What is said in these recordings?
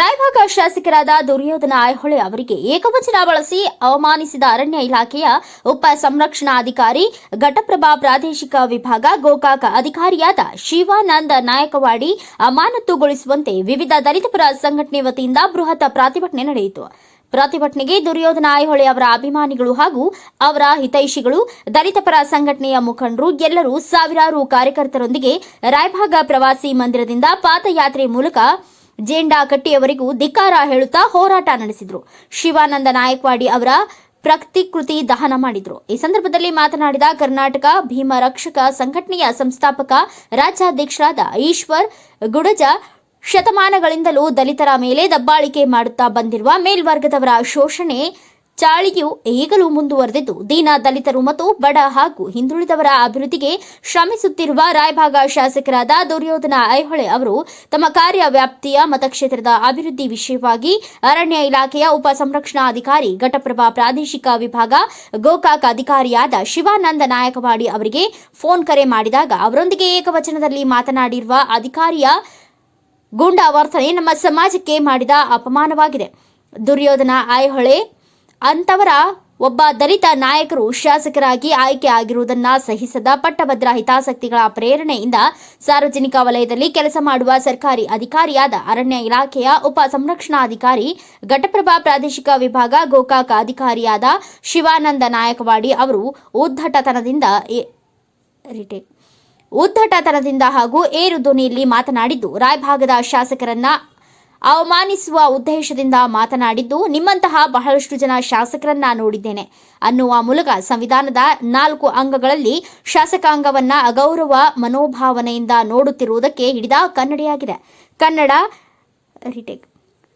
ರಾಯಭಾಗ ಶಾಸಕರಾದ ದುರ್ಯೋಧನ ಐಹೊಳೆ ಅವರಿಗೆ ಏಕವಚನ ಬಳಸಿ ಅವಮಾನಿಸಿದ ಅರಣ್ಯ ಇಲಾಖೆಯ ಉಪ ಸಂರಕ್ಷಣಾಧಿಕಾರಿ, ಘಟಪ್ರಭಾ ಪ್ರಾದೇಶಿಕ ವಿಭಾಗ ಗೋಕಾಕ ಅಧಿಕಾರಿಯಾದ ಶಿವಾನಂದ ನಾಯಕವಾಡಿ ಅಮಾನತುಗೊಳಿಸುವಂತೆ ವಿವಿಧ ದಲಿತಪರ ಸಂಘಟನೆ ವತಿಯಿಂದ ಬೃಹತ್ ಪ್ರತಿಭಟನೆ ನಡೆಯಿತು. ಪ್ರತಿಭಟನೆಗೆ ದುರ್ಯೋಧನ ಐಹೊಳೆ ಅವರ ಅಭಿಮಾನಿಗಳು ಹಾಗೂ ಅವರ ಹಿತೈಷಿಗಳು, ದಲಿತಪರ ಸಂಘಟನೆಯ ಮುಖಂಡರು ಎಲ್ಲರೂ ಸಾವಿರಾರು ಕಾರ್ಯಕರ್ತರೊಂದಿಗೆ ರಾಯಭಾಗ ಪ್ರವಾಸಿ ಮಂದಿರದಿಂದ ಪಾದಯಾತ್ರೆ ಮೂಲಕ ಜೇಂಡಾ ಕಟ್ಟಿಯವರಿಗೂ ಧಿಕ್ಕಾರ ಹೇಳುತ್ತಾ ಹೋರಾಟ ನಡೆಸಿದರು. ಶಿವಾನಂದ ನಾಯಕ್ವಾಡಿ ಅವರ ಪ್ರತಿಕೃತಿ ದಹನ ಮಾಡಿದರು. ಈ ಸಂದರ್ಭದಲ್ಲಿ ಮಾತನಾಡಿದ ಕರ್ನಾಟಕ ಭೀಮ ರಕ್ಷಕ ಸಂಘಟನೆಯ ಸಂಸ್ಥಾಪಕ ರಾಜ್ಯಾಧ್ಯಕ್ಷರಾದ ಈಶ್ವರ್ ಗುಡಜ ಶತಮಾನಗಳಿಂದಲೂ ದಲಿತರ ಮೇಲೆ ದಬ್ಬಾಳಿಕೆ ಮಾಡುತ್ತಾ ಬಂದಿರುವ ಮೇಲ್ವರ್ಗದವರ ಶೋಷಣೆ ಚಾಳಿಯು ಈಗಲೂ ಮುಂದುವರೆದಿದ್ದು, ದೀನ ದಲಿತರು ಮತ್ತು ಬಡ ಹಾಗೂ ಹಿಂದುಳಿದವರ ಅಭಿವೃದ್ಧಿಗೆ ಶ್ರಮಿಸುತ್ತಿರುವ ರಾಯಭಾಗ ಶಾಸಕರಾದ ದುರ್ಯೋಧನ ಐಹೊಳೆ ಅವರು ತಮ್ಮ ಕಾರ್ಯ ವ್ಯಾಪ್ತಿಯ ಮತಕ್ಷೇತ್ರದ ಅಭಿವೃದ್ಧಿ ವಿಷಯವಾಗಿ ಅರಣ್ಯ ಇಲಾಖೆಯ ಉಪ ಸಂರಕ್ಷಣಾಧಿಕಾರಿ ಘಟಪ್ರಭಾ ಪ್ರಾದೇಶಿಕ ವಿಭಾಗ, ಗೋಕಾಕ್ ಅಧಿಕಾರಿಯಾದ ಶಿವಾನಂದ ನಾಯಕವಾಡಿ ಅವರಿಗೆ ಫೋನ್ ಕರೆ ಮಾಡಿದಾಗ ಅವರೊಂದಿಗೆ ಏಕವಚನದಲ್ಲಿ ಮಾತನಾಡಿರುವ ಅಧಿಕಾರಿಯ ಗೂಂಡಾ ವರ್ತನೆ ನಮ್ಮ ಸಮಾಜಕ್ಕೆ ಮಾಡಿದ ಅಪಮಾನವಾಗಿದೆ. ದುರ್ಯೋಧನ ಐಹೊಳೆ ಅಂತವರ ಒಬ್ಬ ದಲಿತ ನಾಯಕರು ಶಾಸಕರಾಗಿ ಆಯ್ಕೆ ಆಗಿರುವುದನ್ನು ಸಹಿಸದ ಪಟ್ಟಭದ್ರ ಹಿತಾಸಕ್ತಿಗಳ ಪ್ರೇರಣೆಯಿಂದ ಸಾರ್ವಜನಿಕ ವಲಯದಲ್ಲಿ ಕೆಲಸ ಮಾಡುವ ಸರ್ಕಾರಿ ಅಧಿಕಾರಿಯಾದ ಅರಣ್ಯ ಇಲಾಖೆಯ ಉಪ ಸಂರಕ್ಷಣಾಧಿಕಾರಿ, ಘಟಪ್ರಭಾ ಪ್ರಾದೇಶಿಕ ವಿಭಾಗ ಗೋಕಾಕ ಅಧಿಕಾರಿಯಾದ ಶಿವಾನಂದ ನಾಯಕವಾಡಿ ಅವರು ಉದ್ದಟತನದಿಂದ ಉದ್ದಟತನದಿಂದ ಹಾಗೂ ಏರು ಧ್ವನಿಯಲ್ಲಿ ಮಾತನಾಡಿದ್ದು, ರಾಯಭಾಗದ ಶಾಸಕರನ್ನ ಅವಮಾನಿಸುವ ಉದ್ದೇಶದಿಂದ ಮಾತನಾಡಿದ್ದು, ನಿಮ್ಮಂತಹ ಬಹಳಷ್ಟು ಜನ ಶಾಸಕರನ್ನ ನೋಡಿದ್ದೇನೆ. ಅನ್ನುವ ಮೂಲಕ ಸಂವಿಧಾನದ ನಾಲ್ಕು ಅಂಗಗಳಲ್ಲಿ ಶಾಸಕಾಂಗವನ್ನ ಅಗೌರವ ಮನೋಭಾವನೆಯಿಂದ ನೋಡುತ್ತಿರುವುದಕ್ಕೆ ಹಿಡಿದ ಕನ್ನಡಿಯಾಗಿದೆ. ಕನ್ನಡ, ರಿಟೇಕ್.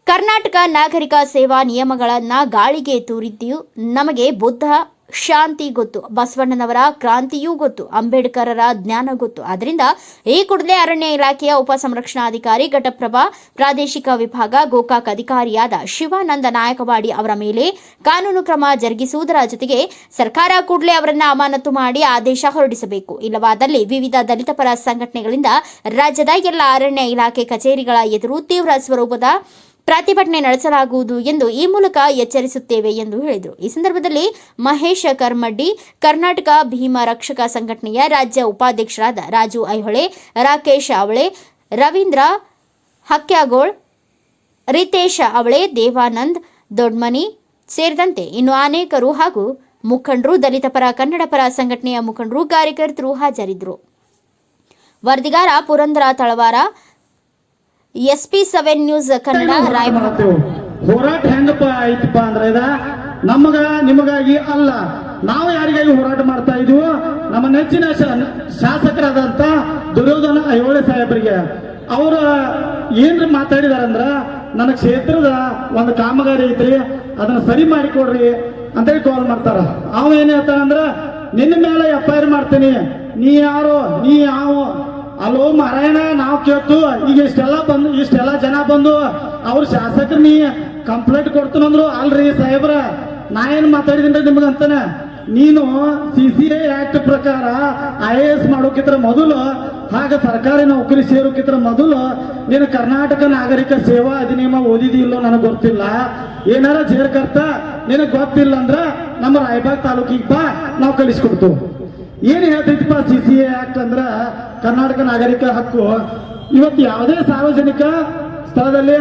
ಕರ್ನಾಟಕ ನಾಗರಿಕ ಸೇವಾ ನಿಯಮಗಳನ್ನ ಗಾಳಿಗೆ ತೂರಿದ್ದು ನಮಗೆ ಬುದ್ಧ ಶಾಂತಿ ಗೊತ್ತು, ಬಸವಣ್ಣನವರ ಕ್ರಾಂತಿಯೂ ಗೊತ್ತು, ಅಂಬೇಡ್ಕರರ ಜ್ಞಾನ ಗೊತ್ತು. ಆದ್ದರಿಂದ ಈ ಕೂಡಲೇ ಅರಣ್ಯ ಇಲಾಖೆಯ ಉಪ ಸಂರಕ್ಷಣಾಧಿಕಾರಿ, ಘಟಪ್ರಭಾ, ಪ್ರಾದೇಶಿಕ ವಿಭಾಗ, ಗೋಕಾಕ್ ಅಧಿಕಾರಿಯಾದ ಶಿವಾನಂದ ನಾಯಕವಾಡಿ ಅವರ ಮೇಲೆ ಕಾನೂನು ಕ್ರಮ ಜರುಗಿಸುವುದರ ಜೊತೆಗೆ ಸರ್ಕಾರ ಕೂಡಲೇ ಅವರನ್ನ ಅಮಾನತು ಮಾಡಿ ಆದೇಶ ಹೊರಡಿಸಬೇಕು. ಇಲ್ಲವಾದಲ್ಲಿ ವಿವಿಧ ದಲಿತ ಪರ ಸಂಘಟನೆಗಳಿಂದ ರಾಜ್ಯದ ಎಲ್ಲ ಅರಣ್ಯ ಇಲಾಖೆ ಕಚೇರಿಗಳ ಎದುರು ತೀವ್ರ ಸ್ವರೂಪದ ಪ್ರತಿಭಟನೆ ನಡೆಸಲಾಗುವುದು ಎಂದು ಈ ಮೂಲಕ ಎಚ್ಚರಿಸುತ್ತೇವೆ ಎಂದು ಹೇಳಿದರು. ಈ ಸಂದರ್ಭದಲ್ಲಿ ಮಹೇಶ ಕರ್ಮಡ್ಡಿ, ಕರ್ನಾಟಕ ಭೀಮ ರಕ್ಷಕ ಸಂಘಟನೆಯ ರಾಜ್ಯ ಉಪಾಧ್ಯಕ್ಷರಾದ ರಾಜು ಐಹೊಳೆ, ರಾಕೇಶ್ ಅವಳೆ, ರವೀಂದ್ರ ಹಕ್ಯಾಗೋಳ್, ರಿತೇಶ ಅವಳೆ, ದೇವಾನಂದ್ ದೊಡ್ಮನಿ ಸೇರಿದಂತೆ ಇನ್ನು ಅನೇಕರು ಹಾಗೂ ಮುಖಂಡರು, ದಲಿತ ಪರ, ಕನ್ನಡ ಪರ ಸಂಘಟನೆಯ ಮುಖಂಡರು, ಕಾರ್ಯಕರ್ತರು ಹಾಜರಿದ್ದರು. ವರದಿಗಾರ Purandara Talawar SP seven news Kannada ಮಾಡ್ತೇವೆ. ಹೋರಾಟ ಹೆಂಗಪ್ಪ ಆಯ್ತಪ್ಪ ಅಂದ್ರೆ ಇದ? ನಮಗ ನಿಮಗಾಗಿ ಅಲ್ಲ. ನಾವು ಯಾರಿಗಾಗಿ ಹೋರಾಟ ಮಾಡ್ತಾ ಇದೀವೋ? ನಮ್ಮ ನೆಚ್ಚಿನ ಶಾಸಕರಾದಂತ ದುರ್ಯೋಧನ ಐಹೊಳೆ ಸಾಹೇಬರಿಗೆ. ಅವ್ರ ಏನ್ರಿ ಮಾತಾಡಿದಾರಂದ್ರ ನನ್ನ ಕ್ಷೇತ್ರದ ಒಂದು ಕಾಮಗಾರಿ ಐತ್ರಿ ಅದನ್ನ ಸರಿ ಮಾಡಿಕೊಡ್ರಿ ಅಂತೇಳಿ ಕಾಲ್ ಮಾಡ್ತಾರ. ಅವ ಏನ್ ಹೇಳ್ತಾನಂದ್ರ ನಿನ್ನ ಮೇಲೆ ಎಫ್ ಐ ಆರ್ ಮಾಡ್ತೀನಿ. ನೀ ಯಾರು ನೀ ಯಾವ ಅಲ್ಲೋ ಮಾರಾಯಣ, ನಾವು ಕೇಳ್ತು, ಈಗ ಇಷ್ಟೆಲ್ಲ ಬಂದು ಇಷ್ಟೆಲ್ಲ ಜನ ಬಂದು, ಅವ್ರ ಶಾಸಕರು ನೀ ಕಂಪ್ಲೇಂಟ್ ಕೊಡ್ತೀನಂದ್ರು ಅಲ್ರಿ ಸಾಹೇಬ್ರ. ನಾ ಏನ್ ಮಾತಾಡಿದ್ರೆ ನಿಮ್ಗೆ ಅಂತಾನೆ? ನೀನು ಸಿ ಸಿ ಐ ಆಕ್ಟ್ ಪ್ರಕಾರ ಐ ಎ ಎಸ್ ಮಾಡೋಕಿತ್ರ ಮೊದಲು, ಹಾಗೆ ಸರ್ಕಾರಿ ನೌಕರಿ ಸೇರೋಕಿತ್ರ ಮೊದಲು, ನೀನು ಕರ್ನಾಟಕ ನಾಗರಿಕ ಸೇವಾ ಅಧಿನಿಯಮ ಓದಿದಿ ಇಲ್ಲೋ ನನಗೆ ಗೊತ್ತಿಲ್ಲ. ಏನಾರ ಜೇರ್ಕರ್ತ, ನಿನಗೆ ಗೊತ್ತಿಲ್ಲ ಅಂದ್ರೆ ನಮ್ಮ ರಾಯಬಾಗ್ ತಾಲೂಕಿಗೆ ಬಾ, ನಾವು ಕಲಿಸ್ಕೊಡ್ತು ಏನ್ ಹೇಳ್ತೈತಿಪ್ಪ ಸಿ ಸಿ ಆಕ್ಟ್ ಅಂದ್ರೆ ಕರ್ನಾಟಕ ನಾಗರಿಕ ಹಕ್ಕು? ಇವತ್ತು ಯಾವುದೇ ಸಾರ್ವಜನಿಕ ಸ್ಥಳದಲ್ಲಿ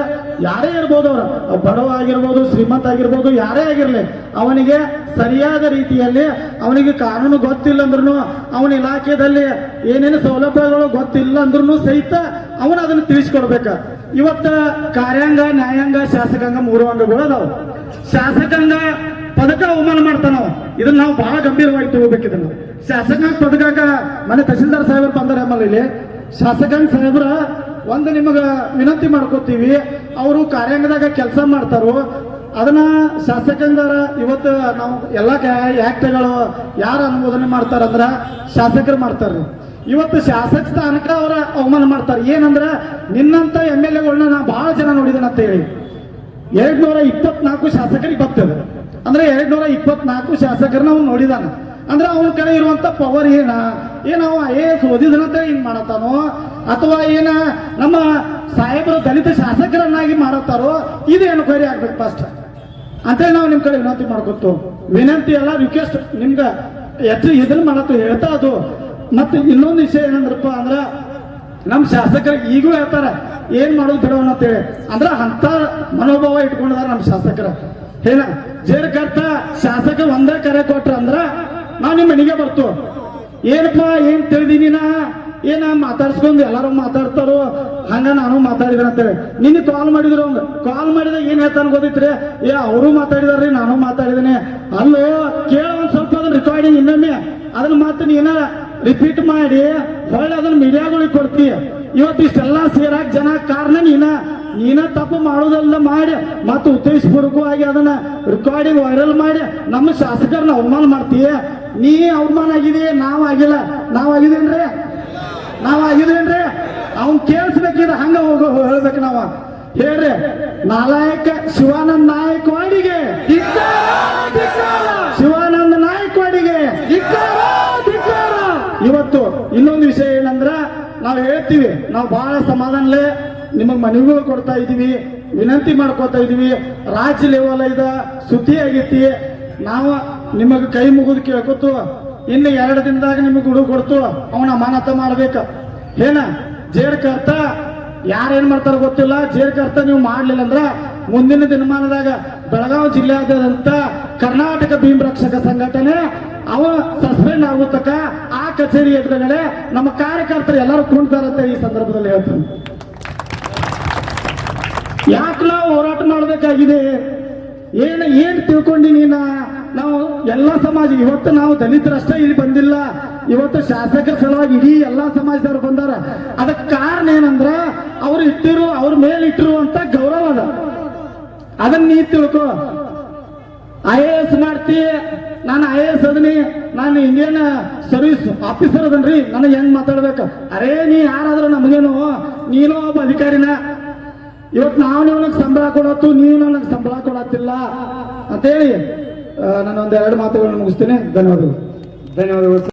ಯಾರೇ ಇರ್ಬೋದು ಅವರು ಬಡವ ಆಗಿರ್ಬೋದು, ಶ್ರೀಮಂತ ಆಗಿರ್ಬೋದು, ಯಾರೇ ಆಗಿರಲಿ, ಅವನಿಗೆ ಸರಿಯಾದ ರೀತಿಯಲ್ಲಿ ಅವನಿಗೆ ಕಾನೂನು ಗೊತ್ತಿಲ್ಲ ಅಂದ್ರೂ ಅವನ ಇಲಾಖೆಯಲ್ಲಿ ಏನೇನು ಸೌಲಭ್ಯಗಳು ಗೊತ್ತಿಲ್ಲ ಅಂದ್ರೂ ಸಹಿತ ಅವನು ಅದನ್ನು ತಿಳಿಸ್ಕೊಡ್ಬೇಕು. ಇವತ್ತ ಕಾರ್ಯಾಂಗ, ನ್ಯಾಯಾಂಗ, ಶಾಸಕಾಂಗ ಮೂರು ಅಂಗಗಳು ಅದಾವ. ಶಾಸಕಾಂಗ ಪದಕ ಅವಮಾನ ಮಾಡ್ತಾನ. ಇದನ್ನ ನಾವು ಬಹಳ ಗಂಭೀರವಾಗಿ ತಗೋಬೇಕು ಇದನ್ನ ಶಾಸಕಾಂಗ ಪದಕ ಮನೆ ತಹಸೀಲ್ದಾರ್ ಸಾಹೇಬರು ಬಂದಾರೆ ಆಮೇಲೆ ಇಲ್ಲಿ. ಶಾಸಕಾಂಗ ಸಾಹೇಬ್ರ, ಒಂದು ನಿಮಗೆ ವಿನಂತಿ ಮಾಡ್ಕೋತೀವಿ, ಅವರು ಕಾರ್ಯಾಂಗದಾಗ ಕೆಲಸ ಮಾಡ್ತಾರೋ. ಅದನ್ನ ಶಾಸಕಾಂಗದಾರ ಇವತ್ತು ನಾವು ಎಲ್ಲ ಆಕ್ಟ್ಗಳು ಯಾರು ಅನುಮೋದನೆ ಮಾಡ್ತಾರಂದ್ರ ಶಾಸಕರು ಮಾಡ್ತಾರ್ರಿ ಇವತ್ತು ಶಾಸಕ ಸ್ಥಾನಕ್ಕೆ ಅವರ ಅವಮಾನ ಮಾಡ್ತಾರೆ. ಏನಂದ್ರೆ ನಿನ್ನಂತ ಎಂ ಎಲ್ ಎಗಳನ್ನ ನಾ ಬಹಳ ಜನ ನೋಡಿದ್ದೇನೆ ಅಂತ ಹೇಳಿ ಎರಡ್ ನೂರ ಇಪ್ಪತ್ನಾಲ್ಕು ಶಾಸಕರಿಗೆ ಬರ್ತದೆ. ಅಂದ್ರೆ ಎರಡ್ ನೂರ ಇಪ್ಪತ್ನಾಲ್ಕು ಶಾಸಕರನ್ನ ಅವ್ನು ನೋಡಿದಾನ. ಅಂದ್ರೆ ಅವನ ಕಡೆ ಇರುವಂತ ಪವರ್ ಏನ? ಏನ ಅವ ಐ ಎಸ್ ಓದಿದನಂತ ಹಿಂಗ್ ಮಾಡತ್ತಾನೋ? ಅಥವಾ ಏನ ನಮ್ಮ ಸಾಹೇಬರು ದಲಿತ ಶಾಸಕರನ್ನಾಗಿ ಮಾಡ ಮಾಡತ್ತಾರೋ? ಇದು ಎನ್ಕ್ವೈರಿ ಆಗ್ಬೇಕು ಫಸ್ಟ್ ಅಂತೇಳಿ ನಾವು ನಿಮ್ಮ ಕಡೆ ವಿನಂತಿ ಮಾಡ್ಕೊತು ವಿನಂತಿ ಅಲ್ಲ ರಿಕ್ವೆಸ್ಟ್ ನಿಮ್ಗೆ ಹೆಚ್ಚು ಇದನ್ನ ಮಾಡತ್ತು ಹೇಳ್ತಾ ಅದು. ಮತ್ತೆ ಇನ್ನೊಂದು ವಿಷಯ ಏನಂದ್ರಪ್ಪ ಅಂದ್ರ ನಮ್ಮ ಶಾಸಕರಿಗೆ ಈಗೂ ಹೇಳ್ತಾರ, ಏನ್ ಮಾಡೋದು ಬಿಡೋಣ ಅಂತೇಳಿ. ಅಂದ್ರ ಅಂತ ಮನೋಭಾವ ಇಟ್ಕೊಂಡಿದ್ದಾರೆ ನಮ್ಮ ಶಾಸಕರ. ಏನ ಜೇರ್ ಕರ್ತ ಶಾಸಕ ಒಂದೇ ಕರೆ ಕೊಟ್ರ ಅಂದ್ರ ನಾವು ನಿಮ್ಮ ಮನೆಗೆ ಬರ್ತು. ಏನಪ್ಪಾ, ಏನ್ ತಿಳಿದೀನಿ ನಾ? ಏನ ಮಾತಾಡ್ಸ್ಕೊಂಡು ಎಲ್ಲಾರು ಮಾತಾಡ್ತಾರೋ? ಹಂಗ ನಾನು ಮಾತಾಡಿದ್ರೆ ಅಂತೇಳಿ. ನಿನ್ನೆ ಕಾಲ್ ಮಾಡಿದ್ರು ಅವ್ನು. ಕಾಲ್ ಮಾಡಿದಾಗ ಏನ್ ಹೇಳ್ತಾನ ಗೊತ್ತಿತ್ರಿ? ಏ, ಅವರು ಮಾತಾಡಿದಾರ್ರಿ, ನಾನು ಮಾತಾಡಿದೇನೆ. ಅಲ್ಲೋ, ಕೇಳ ಒಂದ್ ಸ್ವಲ್ಪ ಅದನ್ನ ರೆಕಾರ್ಡಿಂಗ್ ಇನ್ನೊಮ್ಮೆ. ಅದನ್ನ ಮಾತು ನೀನ ರಿಪೀಟ್ ಮಾಡಿ, ಹೊಳ್ಳಿ ಅದನ್ನ ಮೀಡಿಯಾಗಳಿಗೆ ಕೊಡ್ತೀಯ ಇವತ್ತು ಇಷ್ಟೆಲ್ಲ ಸೇರಾಕ್ ಜನ ಕಾರಣ ನೀನ. ನೀನ ತಪ್ಪು ಮಾಡೋದೆಲ್ಲ ಮಾಡಿ ಮತ್ತು ಆಗಿ ಅದನ್ನ ರೆಕಾರ್ಡಿಂಗ್ ವೈರಲ್ ಮಾಡಿ ನಮ್ಮ ಶಾಸಕರನ್ನ ಅವಮಾನ ಮಾಡ್ತೀಯ? ನೀ ಅವಮಾನ ಆಗಿದೆ ನಾವ್ ಆಗಿಲ್ಲ. ನಾವ್ ಆಗಿದೇನ್ರಿ ನಾವ್ ಆಗಿದೇನ್ರಿ ಅವ್ನ್ ಕೇಳಿಸ್ಬೇಕಿದ ಹಂಗ ಹೋಗೋ ಹೇಳ್ಬೇಕು ನಾವ. ಹೇಳ್ರಿ. ನಾಲಾಯಕ ಶಿವಾನಂದ ನಾಯಕವಾಡಿಗೆ ಶಿವಾನಂದ ನಾಯಕವಾಡಿಗೆ ಇವತ್ತು ಇನ್ನೊಂದು ವಿಷಯ ಏನಂದ್ರ ನಾವು ಹೇಳ್ತೀವಿ. ನಾವು ಬಹಳ ಸಮಾಧಾನಲೇ ನಿಮಗೆ ಮನವಿಗಳು ಕೊಡ್ತಾ ಇದೀವಿ ವಿನಂತಿ ಮಾಡ್ಕೊತಾ ಇದೀವಿ ರಾಜ್ಯ ಲೆವೆಲ್ ಇದ ಸುದ್ದಿ ಆಗೈತಿ. ನಾವು ನಿಮಗೆ ಕೈ ಮುಗಿದು ಕೇಳ್ಕೊತು ಇನ್ನು ಎರಡು ದಿನದಾಗ ನಿಮಗೆ ಹುಡುಗ ಕೊಡ್ತು. ಅವನ ಅಮಾನತ ಮಾಡ್ಬೇಕು. ಏನ ಜೇಡ್ ಕರ್ತ ಯಾರೇನ್ ಮಾಡ್ತಾರ ಗೊತ್ತಿಲ್ಲ. ಜೇಡ್ ಕರ್ತ ನೀವು ಮಾಡ್ಲಿಲ್ಲ ಅಂದ್ರ ಮುಂದಿನ ದಿನಮಾನದಾಗ ಬೆಳಗಾವಿ ಜಿಲ್ಲೆಯಾದ್ಯಂತ ಕರ್ನಾಟಕ ಭೀಮ್ ರಕ್ಷಕ ಸಂಘಟನೆ ಅವ ಸಸ್ಪೆಂಡ್ ಆಗುತ್ತಕ ಆ ಕಚೇರಿ ಎದುರುಗಡೆ ನಮ್ಮ ಕಾರ್ಯಕರ್ತರು ಎಲ್ಲರೂ ಕುಣ್ತಾರಂತ ಈ ಸಂದರ್ಭದಲ್ಲಿ ಹೇಳ್ತೀನಿ. ಯಾಕೆ ನಾವು ಹೋರಾಟ ಮಾಡಬೇಕಾಗಿದೆ? ಏನು ಏನು ತಿಳ್ಕೊಂಡಿ ನಾವು ಎಲ್ಲ ಸಮಾಜ, ಇವತ್ತು ನಾವು ದಲಿತರಷ್ಟೇ ಇಲ್ಲಿ ಬಂದಿಲ್ಲ. ಇವತ್ತು ಶಾಸಕರ ಸಲುವಾಗಿ ಇಡೀ ಎಲ್ಲಾ ಸಮಾಜದವರು ಬಂದಾರ. ಅದಕ್ಕೆ ಕಾರಣ ಏನಂದ್ರ ಅವ್ರು ಇಟ್ಟಿರು, ಅವ್ರ ಮೇಲೆ ಇಟ್ಟಿರುವಂತ ಗೌರವ ಅದ. ಅದನ್ನ ನೀ ತಿಳ್ಕೊ. ಐ ಎ ಎಸ್ ಮಾಡ್ತಿ, ನಾನು ಐ ಎ ಎಸ್ ಅದನಿ, ನಾನು ಇಂಡಿಯನ್ ಸರ್ವಿಸ್ ಆಫೀಸರ್ ಅದನ್ರಿ, ನನಗೆ ಹೆಂಗ್ ಮಾತಾಡ್ಬೇಕು? ಅರೇ, ನೀ ಯಾರಾದ್ರೂ ನಮಗೇನು, ನೀನು ಒಬ್ಬ ಅಧಿಕಾರಿನ. ಇವತ್ತು ನಾವು ನಿಮಗೆ ಸಂಬಳ ಕೊಡತ್ತು, ನೀವು ನನಗೆ ಸಂಬಳ ಕೊಡತ್ತಿಲ್ಲ. ಅಂತೇಳಿ ನಾನು ಎರಡು ಮಾತುಗಳನ್ನು ಮುಗಿಸ್ತೀನಿ. ಧನ್ಯವಾದಗಳು. ಧನ್ಯವಾದಗಳು.